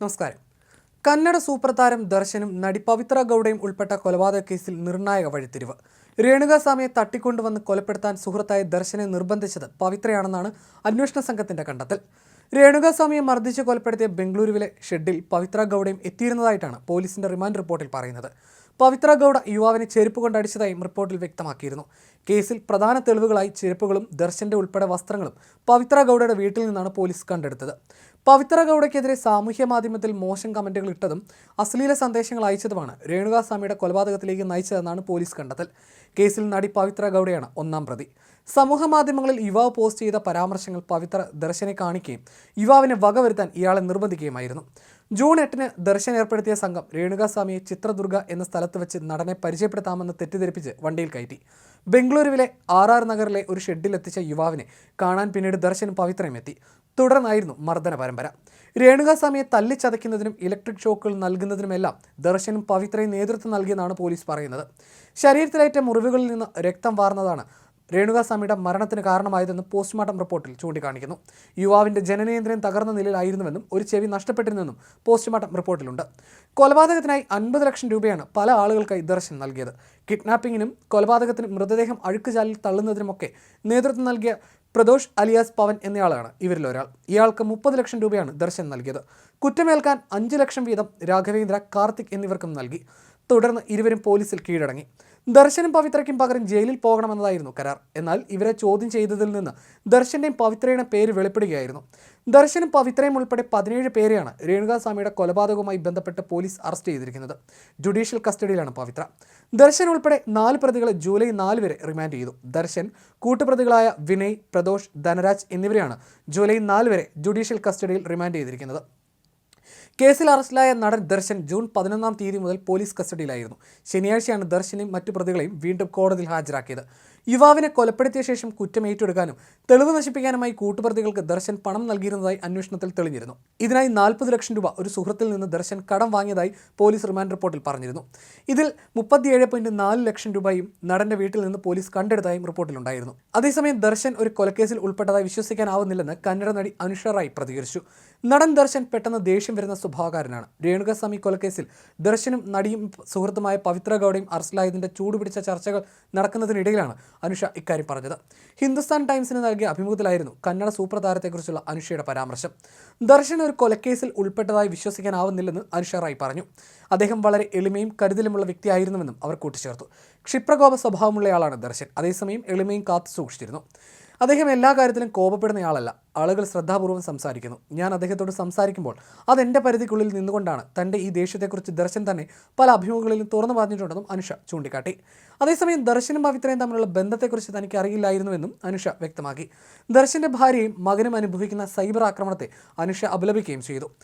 നമസ്കാരം. കന്നഡ സൂപ്പർ താരം ദർശനും നടി പവിത്ര ഗൗഡയും ഉൾപ്പെട്ട കൊലപാതക കേസിൽ നിർണായക വഴിത്തിരിവ്. രേണുകാസ്വാമിയെ തട്ടിക്കൊണ്ടുവന്ന് കൊലപ്പെടുത്താൻ സുഹൃത്തായ ദർശനെ നിർബന്ധിച്ചത് പവിത്രയാണെന്നാണ് അന്വേഷണ സംഘത്തിന്റെ കണ്ടെത്തൽ. രേണുകാസ്വാമിയെ മർദ്ദിച്ച് കൊലപ്പെടുത്തിയ ബംഗളൂരുവിലെ ഷെഡിൽ പവിത്ര ഗൗഡയും എത്തിയിരുന്നതായിട്ടാണ് പോലീസിന്റെ റിമാൻഡ് റിപ്പോർട്ടിൽ പറയുന്നത്. പവിത്ര ഗൗഡ യുവാവിനെ ചെരുപ്പ് കൊണ്ടടിച്ചതായും റിപ്പോർട്ടിൽ വ്യക്തമാക്കിയിരുന്നു. കേസിൽ പ്രധാന തെളിവുകളായി ചെരുപ്പുകളും ദർശന്റെ ഉൾപ്പെടെ വസ്ത്രങ്ങളും പവിത്ര ഗൗഡയുടെ വീട്ടിൽ നിന്നാണ് പോലീസ് കണ്ടെടുത്തത്. പവിത്ര ഗൗഡയ്ക്കെതിരെ സാമൂഹ്യ മാധ്യമത്തിൽ മോശം കമന്റുകൾ ഇട്ടതും അശ്ലീല സന്ദേശങ്ങൾ അയച്ചതുമാണ് രേണുകാസ്വാമിയുടെ കൊലപാതകത്തിലേക്ക് നയിച്ചതെന്നാണ് പോലീസ് കണ്ടെത്തൽ. കേസിൽ നടി പവിത്ര ഗൗഡയാണ് ഒന്നാം പ്രതി. സമൂഹ മാധ്യമങ്ങളിൽ യുവാവ് പോസ്റ്റ് ചെയ്ത പരാമർശങ്ങൾ പവിത്ര ദർശനെ കാണിക്കുകയും യുവാവിനെ വകവരുത്താൻ ഇയാളെ നിർബന്ധിക്കുകയുമായിരുന്നു. ജൂൺ എട്ടിന് ദർശൻ ഏർപ്പെടുത്തിയ സംഘം രേണുകാസ്വാമിയെ ചിത്രദുർഗ എന്ന സ്ഥലത്ത് വെച്ച് നടനെ പരിചയപ്പെടുത്താമെന്ന് തെറ്റിദ്ധരിപ്പിച്ച് വണ്ടിയിൽ കയറ്റി. ബംഗളൂരുവിലെ ആർ ആർ നഗറിലെ ഒരു ഷെഡിലെത്തിച്ച യുവാവിനെ കാണാൻ പിന്നീട് ദർശൻ പവിത്രയും എത്തി തുടർന്നായിരുന്നു മർദ്ദന പരമ്പര. രേണുകാസ്വാമിയെ തല്ലിച്ചതയ്ക്കുന്നതിനും ഇലക്ട്രിക് ഷോക്കുകൾ നൽകുന്നതിനുമെല്ലാം ദർശനും പവിത്രയും നേതൃത്വം നൽകിയെന്നാണ് പോലീസ് പറയുന്നത്. ശരീരത്തിലേറ്റ മുറിവുകളിൽ നിന്ന് രക്തം വാർന്നതാണ് രേണുകാസ്വാമിയുടെ മരണത്തിന് കാരണമായതെന്ന് പോസ്റ്റ്മോർട്ടം റിപ്പോർട്ടിൽ ചൂണ്ടിക്കാണിക്കുന്നു. യുവാവിന്റെ ജനനേന്ദ്രിയം തകർന്ന നിലയിലായിരുന്നുവെന്നും ഒരു ചെവി നഷ്ടപ്പെട്ടിരുന്നെന്നും പോസ്റ്റ്മോർട്ടം റിപ്പോർട്ടിലുണ്ട്. കൊലപാതകത്തിനായി അൻപത് ലക്ഷം രൂപയാണ് പല ആളുകൾക്കായി ദർശനം നൽകിയത്. കിഡ്നാപ്പിങ്ങിനും കൊലപാതകത്തിനും മൃതദേഹം അഴുക്കുചാലിൽ തള്ളുന്നതിനുമൊക്കെ നേതൃത്വം നൽകിയ പ്രദോഷ് അലിയാസ് പവൻ എന്നയാളാണ് ഇവരിലൊരാൾ. ഇയാൾക്ക് മുപ്പത് ലക്ഷം രൂപയാണ് ദർശൻ നൽകിയത്. കുറ്റമേൽക്കാൻ അഞ്ച് ലക്ഷം വീതം രാഘവേന്ദ്ര കാർത്തിക് എന്നിവർക്കും നൽകി. തുടർന്ന് ഇരുവരും പോലീസിൽ കീഴടങ്ങി. ദർശനും പവിത്രയ്ക്കും പകരം ജയിലിൽ പോകണമെന്നതായിരുന്നു കരാർ. എന്നാൽ ഇവരെ ചോദ്യം ചെയ്തതിൽ നിന്ന് ദർശന്റെയും പവിത്രയുടെ പേര് വെളിപ്പെടുകയായിരുന്നു. ദർശനും പവിത്രയും ഉൾപ്പെടെ പതിനേഴ് പേരെയാണ് രേണുകാസ്വാമിയുടെ കൊലപാതകവുമായി ബന്ധപ്പെട്ട് പോലീസ് അറസ്റ്റ് ചെയ്തിരിക്കുന്നത്. ജുഡീഷ്യൽ കസ്റ്റഡിയിലാണ് പവിത്ര. ദർശൻ ഉൾപ്പെടെ നാല് പ്രതികളെ ജൂലൈ നാല് വരെ റിമാൻഡ് ചെയ്തു. ദർശൻ കൂട്ടുപ്രതികളായ വിനയ് പ്രദോഷ് ധനരാജ് എന്നിവരെയാണ് ജൂലൈ നാല് വരെ ജുഡീഷ്യൽ കസ്റ്റഡിയിൽ റിമാൻഡ് ചെയ്തിരിക്കുന്നത്. കേസിൽ അറസ്റ്റിലായ നടൻ ദർശൻ ജൂൺ പതിനൊന്നാം തീയതി മുതൽ പോലീസ് കസ്റ്റഡിയിലായിരുന്നു. ശനിയാഴ്ചയാണ് ദർശനെയും മറ്റു പ്രതികളെയും വീണ്ടും കോടതിയിൽ ഹാജരാക്കിയത്. യുവാവിനെ കൊലപ്പെടുത്തിയ ശേഷം കുറ്റം ഏറ്റെടുക്കാനും തെളിവ് നശിപ്പിക്കാനുമായി കൂട്ടുപ്രതികൾക്ക് ദർശൻ പണം നൽകിയിരുന്നതായി അന്വേഷണത്തിൽ തെളിഞ്ഞിരുന്നു. ഇതിനായി നാൽപ്പത് ലക്ഷം രൂപ ഒരു സുഹൃത്തിൽ നിന്ന് ദർശൻ കടം വാങ്ങിയതായി പോലീസ് റിമാൻഡ് റിപ്പോർട്ടിൽ പറഞ്ഞിരുന്നു. ഇതിൽ മുപ്പത്തിയേഴ് പോയിന്റ് നാല് ലക്ഷം രൂപയും നടന്റെ വീട്ടിൽ നിന്ന് പോലീസ് കണ്ടെടുത്തായും റിപ്പോർട്ടിലുണ്ടായിരുന്നു. അതേസമയം ദർശൻ ഒരു കൊലക്കേസിൽ ഉൾപ്പെട്ടതായി വിശ്വസിക്കാനാവുന്നില്ലെന്ന് കന്നഡ നടി അനുഷ റായ് പ്രതികരിച്ചു. നടൻ ദർശൻ പെട്ടെന്ന് ദേഷ്യം വരുന്ന സ്വഭാവകാരനാണ്. രേണുകസ്വാമി കൊലക്കേസിൽ ദർശനും നടിയും സുഹൃത്തുമായ പവിത്ര ഗൗഡയും അറസ്റ്റിലായതിന്റെ ചൂടുപിടിച്ച ചർച്ചകൾ നടക്കുന്നതിനിടയിലാണ് അനുഷ ഇക്കാര്യം പറഞ്ഞത്. ഹിന്ദുസ്ഥാൻ ടൈംസിന് നൽകിയ അഭിമുഖത്തിലായിരുന്നു കന്നഡ സൂപ്പർ താരത്തെക്കുറിച്ചുള്ള അനുഷയുടെ പരാമർശം. ദർശൻ ഒരു കൊലക്കേസിൽ ഉൾപ്പെട്ടതായി വിശ്വസിക്കാനാവുന്നില്ലെന്ന് അനുഷ റായ് പറഞ്ഞു. അദ്ദേഹം വളരെ എളിമയും കരുതലുമുള്ള വ്യക്തിയായിരുന്നുവെന്നും അവർ കൂട്ടിച്ചേർത്തു. ക്ഷിപ്രകോപ സ്വഭാവമുള്ളയാളാണ് ദർശൻ. അതേസമയം എളിമയും കാത്തു സൂക്ഷിച്ചിരുന്നു. അദ്ദേഹം എല്ലാ കാര്യത്തിലും കോപപ്പെടുന്നയാളല്ല ആളുകൾ ശ്രദ്ധാപൂർവം സംസാരിക്കുന്നു. ഞാൻ അദ്ദേഹത്തോട് സംസാരിക്കുമ്പോൾ അത് എന്റെ പരിധിക്കുള്ളിൽ നിന്നുകൊണ്ടാണ് തന്റെ ഈ ദേഷ്യത്തെക്കുറിച്ച് ദർശൻ തന്നെ പല അഭിമുഖങ്ങളിലും തുറന്നു പറഞ്ഞിട്ടുണ്ടെന്നും അനുഷ ചൂണ്ടിക്കാട്ടി. അതേസമയം ദർശനും പവിത്രയും തമ്മിലുള്ള ബന്ധത്തെക്കുറിച്ച് തനിക്ക് അറിയില്ലായിരുന്നുവെന്നും അനുഷ വ്യക്തമാക്കി. ദർശന്റെ ഭാര്യയും മകനും അനുഭവിക്കുന്ന സൈബർ ആക്രമണത്തെ അനുഷ അപലപിക്കുകയും ചെയ്തു.